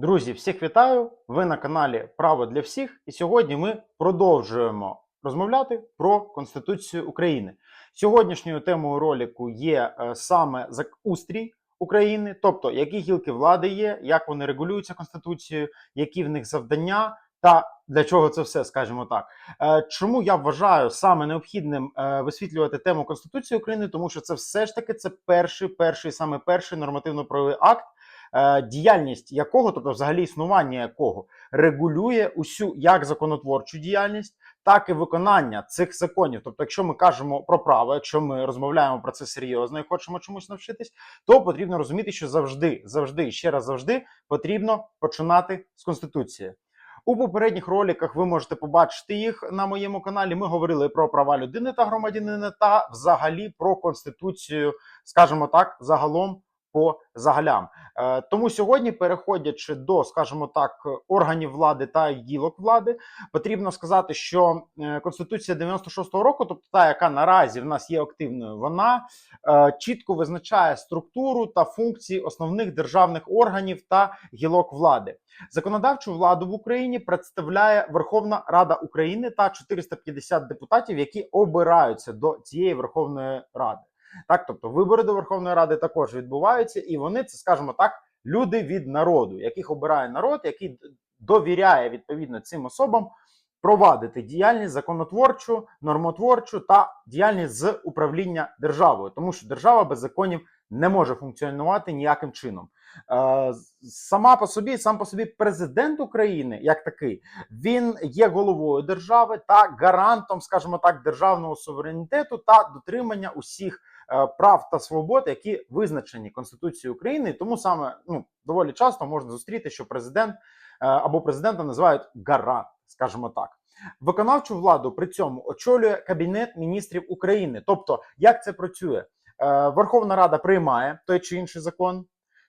Друзі, всіх вітаю! Ви на каналі Право для всіх, і сьогодні ми продовжуємо розмовляти про Конституцію України. Сьогоднішньою темою ролику є е, саме устрій України, тобто які гілки влади є, як вони регулюються Конституцією, які в них завдання. Та для чого це все, скажімо так. Е, Чому я вважаю саме необхідним е, висвітлювати тему Конституції України, тому що це все ж таки це перший, перший, саме перший нормативно-правовий акт, е, діяльність якого, тобто взагалі існування якого, регулює усю як законотворчу діяльність, так і виконання цих законів. Тобто, якщо ми кажемо про право, якщо ми розмовляємо про це серйозно і хочемо чомусь навчитись, то потрібно розуміти, що завжди, завжди, ще раз завжди потрібно починати з конституції. У попередніх роликах ви можете побачити їх на моєму каналі. Ми говорили про права людини та громадянина та взагалі про конституцію, скажімо так, загалом по загалям. Е, Тому сьогодні, переходячи до, скажімо так, органів влади та гілок влади, потрібно сказати, що е, Конституція 96-го року, тобто та, яка наразі в нас є активною, вона е, чітко визначає структуру та функції основних державних органів та гілок влади. Законодавчу владу в Україні представляє Верховна Рада України та 450 депутатів, які обираються до цієї Верховної Ради. Так, тобто вибори до Верховної Ради також відбуваються, і вони це, скажімо так, люди від народу, яких обирає народ, який довіряє відповідно цим особам провадити діяльність законотворчу, нормотворчу та діяльність з управління державою, тому що держава без законів не може функціонувати ніяким чином. Е, сама по собі, сам по собі президент України, як такий, він є головою держави та гарантом, скажімо так, державного суверенітету та дотримання усіх прав та свобод, які визначені Конституцією України. І Тому саме ну доволі часто можна зустріти, що президент е, або президента називають гарант, скажімо так. Виконавчу владу при цьому очолює Кабінет міністрів України. Тобто, як це працює? Е, Верховна Рада приймає той чи інший закон.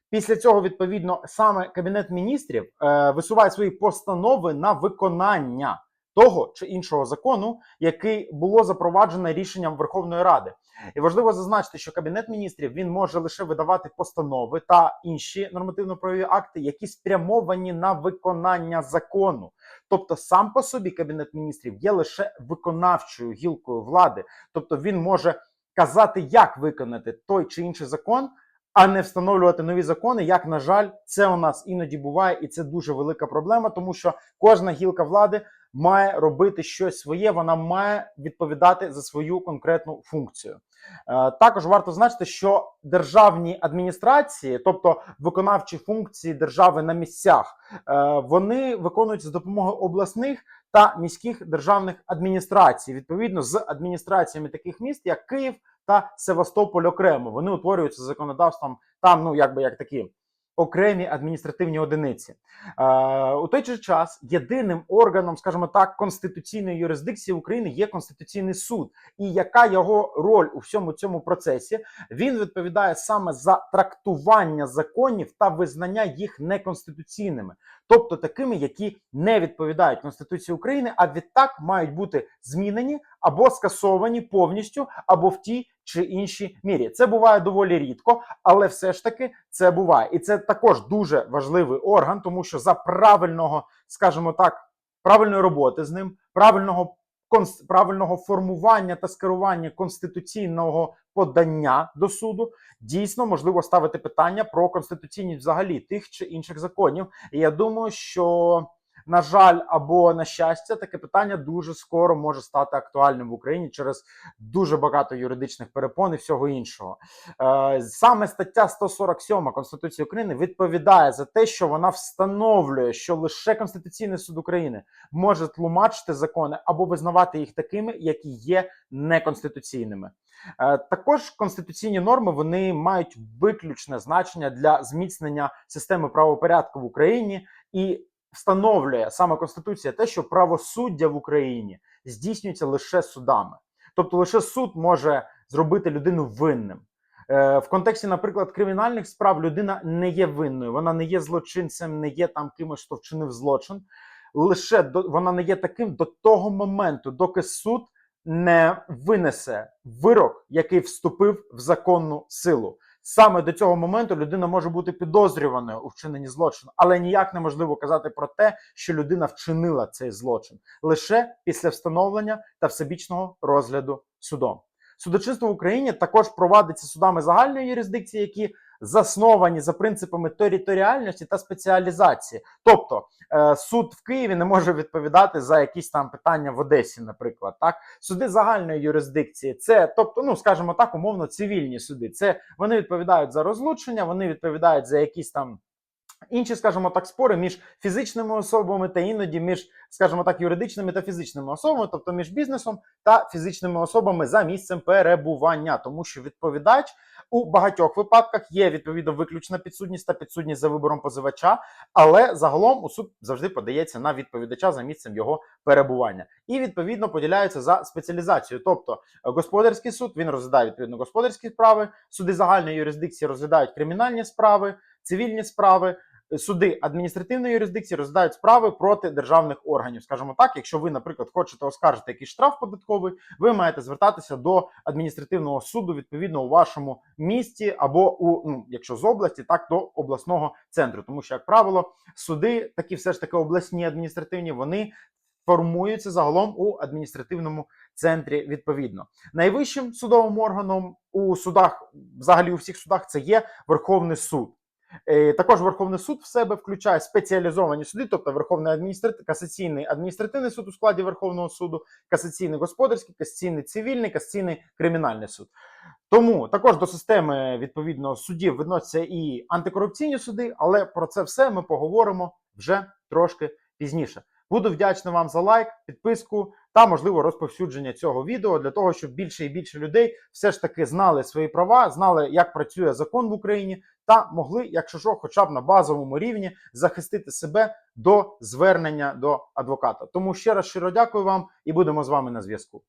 Після цього, відповідно, саме Кабінет міністрів е, висуває свої постанови на виконання того чи іншого закону, який було запроваджено рішенням Верховної Ради. І важливо зазначити, що Кабінет міністрів він може лише видавати постанови та інші нормативно-правові акти, які спрямовані на виконання закону. Тобто, сам по собі Кабінет міністрів є лише виконавчою гілкою влади, тобто він може казати, як виконати той чи інший закон, а не встановлювати нові закони. Як на жаль, це у нас іноді буває, і це дуже велика проблема, тому що кожна гілка влади має робити щось своє, вона має відповідати за свою конкретну функцію. Е, Також варто значити, що державні адміністрації, тобто виконавчі функції держави на місцях, е, вони виконуються з допомогою обласних та міських державних адміністрацій, відповідно з адміністраціями таких міст, як Київ та Севастополь окремо. Вони утворюються законодавством там, ну якби як такі окремі адміністративні одиниці. Е, у той же час єдиним органом, скажімо так, конституційної юрисдикції України є Конституційний суд. І яка його роль у всьому цьому процесі? Він відповідає саме за трактування законів та визнання їх неконституційними, тобто такими, які не відповідають Конституції України, а відтак мають бути змінені або скасовані повністю, або в тій чи іншій мірі. Це буває доволі рідко, але все ж таки це буває, і це також дуже важливий орган, тому що за правильного, скажімо так, правильної роботи з ним, правильного правильного формування та скерування конституційного подання до суду дійсно можливо ставити питання про конституційність взагалі тих чи інших законів. І я думаю, що на жаль, або на щастя, таке питання дуже скоро може стати актуальним в Україні через дуже багато юридичних перепон і всього іншого. Е, Саме стаття 147 Конституції України відповідає за те, що вона встановлює, що лише Конституційний суд України може тлумачити закони або визнавати їх такими, які є неконституційними. Е, Також конституційні норми вони мають виключне значення для зміцнення системи правопорядку в Україні і встановлює саме Конституція те, що правосуддя в Україні здійснюється лише судами. Тобто лише суд може зробити людину винним. Е, В контексті, наприклад, кримінальних справ людина не є винною, вона не є злочинцем, не є там кимось, хто вчинив злочин. Лише до, вона не є таким до того моменту, доки суд не винесе вирок, який вступив в законну силу. Саме до цього моменту людина може бути підозрюваною у вчиненні злочину, але ніяк неможливо казати про те, що людина вчинила цей злочин лише після встановлення та всебічного розгляду судом. Судочинство в Україні також провадиться судами загальної юрисдикції, які засновані за принципами територіальності та спеціалізації. Тобто е, суд в Києві не може відповідати за якісь там питання в Одесі, наприклад. Так, суди загальної юрисдикції, це, тобто, ну скажімо так, умовно цивільні суди. Це вони відповідають за розлучення, вони відповідають за якісь там. Інші, скажімо так, спори між фізичними особами та іноді між, скажімо так, юридичними та фізичними особами, тобто між бізнесом та фізичними особами за місцем перебування, тому що відповідач у багатьох випадках є відповідно виключна підсудність та підсудність за вибором позивача, але загалом у суд завжди подається на відповідача за місцем його перебування, і відповідно поділяються за спеціалізацією. Тобто е, господарський суд він розглядає відповідно господарські справи, суди загальної юрисдикції розглядають кримінальні справи, цивільні справи. Суди адміністративної юрисдикції розглядають справи проти державних органів. Скажімо так, якщо ви, наприклад, хочете оскаржити якийсь штраф податковий, ви маєте звертатися до адміністративного суду відповідно у вашому місті або у ну, якщо з області, так до обласного центру. Тому що, як правило, суди, такі все ж таки обласні адміністративні, вони формуються загалом у адміністративному центрі. Відповідно, найвищим судовим органом у судах, взагалі у всіх судах, це є Верховний суд. Е, Також Верховний суд в себе включає спеціалізовані суди, тобто Верховний адміністратив, касаційний адміністративний суд у складі Верховного суду, касаційний господарський, касаційний цивільний, касаційний кримінальний суд. Тому також до системи відповідно судів відносяться і антикорупційні суди, але про це все ми поговоримо вже трошки пізніше. Буду вдячний вам за лайк, підписку та можливо розповсюдження цього відео для того, щоб більше і більше людей все ж таки знали свої права, знали, як працює закон в Україні, та могли, якщо що, хоча б на базовому рівні захистити себе до звернення до адвоката. Тому ще раз щиро дякую вам і будемо з вами на зв'язку.